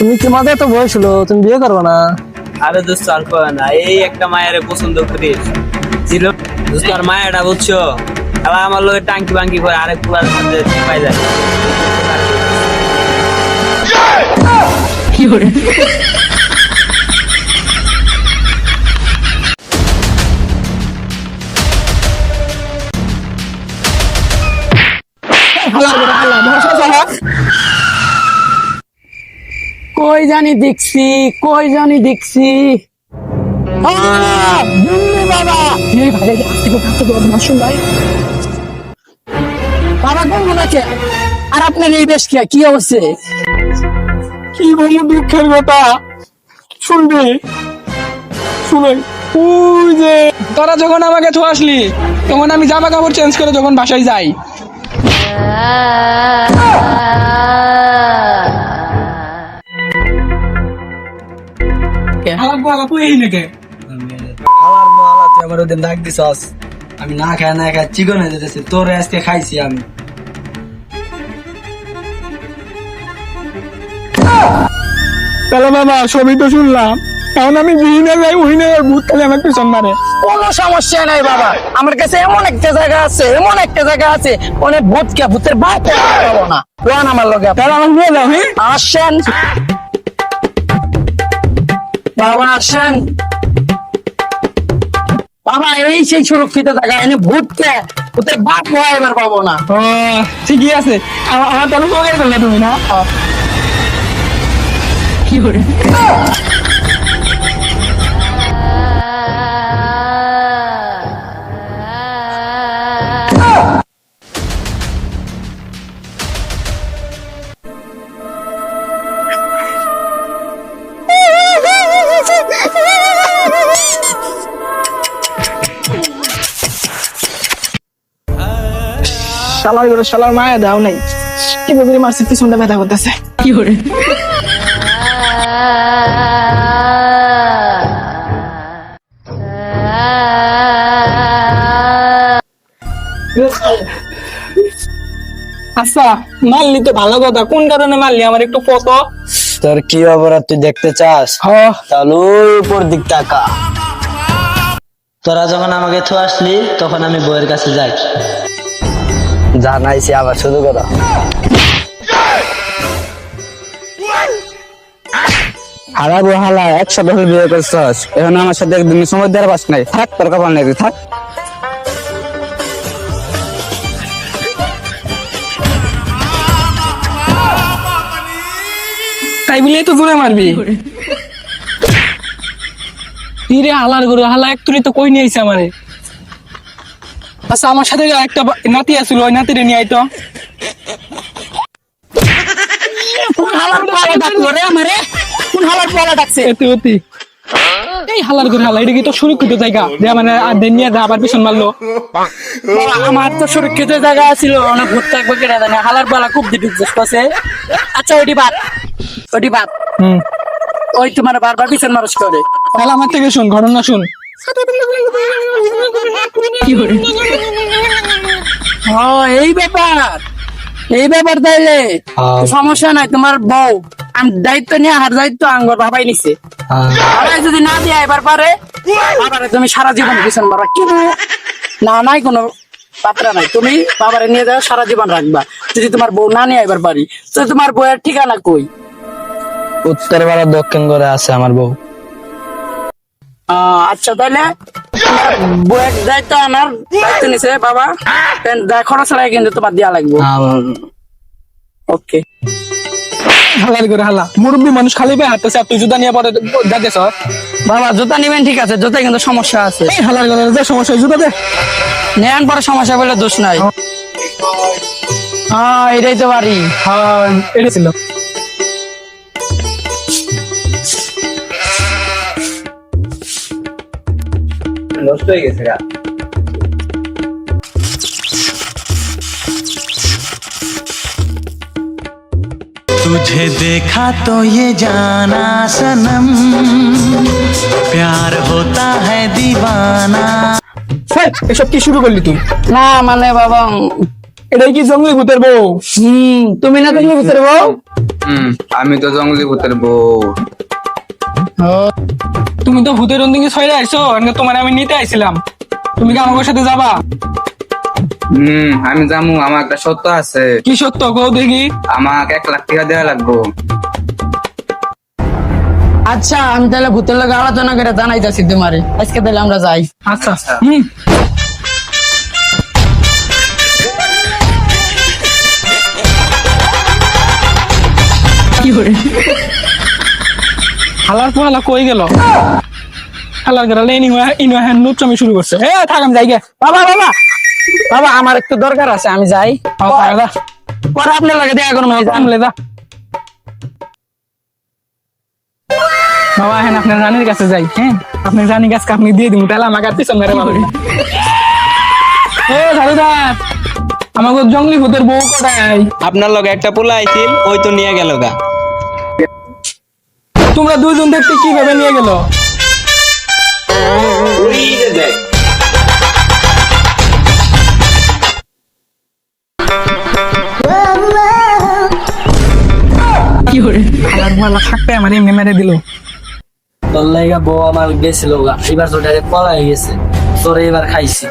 তুমি কি মাঝে তো বয়স হলো? তুমি বিয়ে করবে না? আরে দোস্ত আর কয় না এই একটা মায়ের পছন্দ করিস ছিল দোস্ত আর মায়াটা বুঝছ? আবার আমার লোকের টাঙ্কি বাঙ্কি করে আরেক পুরার মধ্যে পাই যায়। কই জানি দেখছি কই জানি দেখছি। বাবা! বাবা কোন আছে? আর আপনার এই বেশ কি? অবস্থা? কি বলব দুঃখের কথা? শুনবি? শুনে ওই যে তোরা যখন আমাকে আসলি তখন আমি জামা কাপড় চেঞ্জ করে যখন বাসায় যাই। এই নাকি? আমার ডাক দিছস আমি না খাই না খাই চিকন হয়ে যেতেছি তোর আজকে খাইছি আমি। তাহলে বাবা সবই তো শুনলাম। এখন আমি বিহিনে যাই ওহিনে ভূত খালি আমার পিছন মারে। কোনো সমস্যা নাই বাবা। আমার কাছে এমন একটা জায়গা আছে এমন একটা জায়গা আছে অনেক ভূতকে ভূতের বাপ পাবো না। আমার লগে তাহলে আমার হ্যাঁ? আসেন। বাবা আসেন। বাবা এই সেই সুরক্ষিত জায়গা এনে ভূতকে ওতে বাপ হয় এবার পাবো না। ও ঠিকই আছে। আমার তাহলে তুমি না? কি করে? শালার মায়া দাও নাই। কি মারছে পিছনটা ব্যথা করতেছে। কি করে? আচ্ছা মারলি তো ভালো কথা। কোন কারণে মারলি? আমার একটু কত তোর কি অপরাধ তুই দেখতে চাস? হ। তাহলে ওই উপর দিক টাকা তোরা যখন আমাকে থু আসলি তখন আমি বইয়ের কাছে যাই। জানাইছি আবার হারা গো হালা বিয়ে করছস। এখন আমার সাথে একদিন সময় দেওয়ার পাস নাই। থাক তোর কপাল নাকি থাক। তাই বলে তো জোরে মারবি। রে হালার গরু হালা এক তুলি তো কই নিয়ে আইছে আমারে? আচ্ছা আমার সাথে একটা নাতি আছিল ওই নাতিরে নিয়ে আইতো। কোন হালার পালা ডাকলো রে আমারে? কোন হালার পালা ডাকছে? এতে অতি। এই হালার করে হালা এটা কি তো সুরক্ষিত জায়গা? যে মানে আর দেন নিয়ে যা আবার পিছন মারলো। বাবা, আমার তো সুরক্ষিত জায়গা ছিল অনেক ভূত থাকবে কেটে জানে। হালার পালা খুব করছে। আচ্ছা ওইটি বাদ। ওইটি বাদ। হুম। ওই তোমার বারবার পিছন মানুষ করে। তাহলে আমার থেকে শুন ঘটনা শুন। এই ব্যাপার। এই ব্যাপার তাইলে। সমস্যা নাই তোমার বউ। আমি দায়িত্ব নিয়ে আর দায়িত্ব আঙ্গর ভাবাই নিছে। বাবাই যদি না দিয়ে এবার পারে বাবারে তুমি সারা জীবন পিছন মারা কি না নাই কোনো পাত্রা নাই। তুমি বাবারে নিয়ে যাও সারা জীবন রাখবা। যদি তোমার বউ না নিয়ে এবার পারি তো তোমার বউয়ের ঠিকানা কই? উত্তর দক্ষিণ করে আছে আমার বউ। আচ্ছা তাহলে তোমার দায়িত্ব আনার দায়িত্ব নিছে বাবা। খরচ ছাড়াই কিন্তু তোমার দেওয়া লাগবে। ওকে হালার করে হালা। মুরব্বী মানুষ খালি পায়ে হাঁটতেছে আর তুই জুতা নিয়ে পরে যাতেছ বাবা জুতা নিবেন ঠিক আছে জুতা কিন্তু সমস্যা আছে। হালার করে যে সমস্যা জুতা দে। নেন পরে সমস্যা বলে দোষ নাই। হ্যাঁ। এটাই তো বাড়ি। হ্যাঁ এটা ছিল। নষ্ট হয়ে গেছে গা तुझे देखा तो ये जाना सनम प्यार होता है दीवाना হেই, এসব কি শুরু করলি তুই না মানে বাবা এটাই কি জঙ্গলি ভূতের বউ হম তুমি না দেখলে বুঝতে বউ হুম আমি তো জঙ্গলি ভূতের বউ তুমি তো ভূতের দিকে ছয়টা আইছো এনে তোমার আমি নিতে আইছিলাম। তুমি কি আমার সাথে যাবা? হুম আমি জামু আমার একটা সত্য আছে। কি সত্য? কও দেখি। আমাকে এক লাখ টাকা দেওয়া লাগবো। আচ্ছা আমি তাহলে ভূতের লোক আলোচনা করে জানাইতেছি তোমারে। আজকে তাহলে আমরা যাই। আচ্ছা হুম। হালার পোহালা কই গেল? হালার গেলা হ্যান শুরু করছে। এ থাক আমি যাই গে। বাবা বাবা! বাবা আমার একটু দরকার আছে আমি যাই। পরে আপনার লাগে দেখা যাই। আমলে যা। বাবা হ্যাঁ আপনার রানীর কাছে যাই হ্যাঁ? আপনার রানী গাছকে আপনি দিয়ে দিন তাহলে আমাকে পিছন মেরে পাবেন এ ঝাড়ুদার আমাকে জঙ্গলি ভূতের বউ কোথায়? আপনার লগে একটা পোলা আইছিল ওই তো নিয়ে গেল গা। তোমরা দুজন দেখতে কীভাবে নিয়ে গেল? কি আমার তোর গেছিল এবার তো ডাইরেক্ট পলাই গেছে, তোরে এবার খাইছি।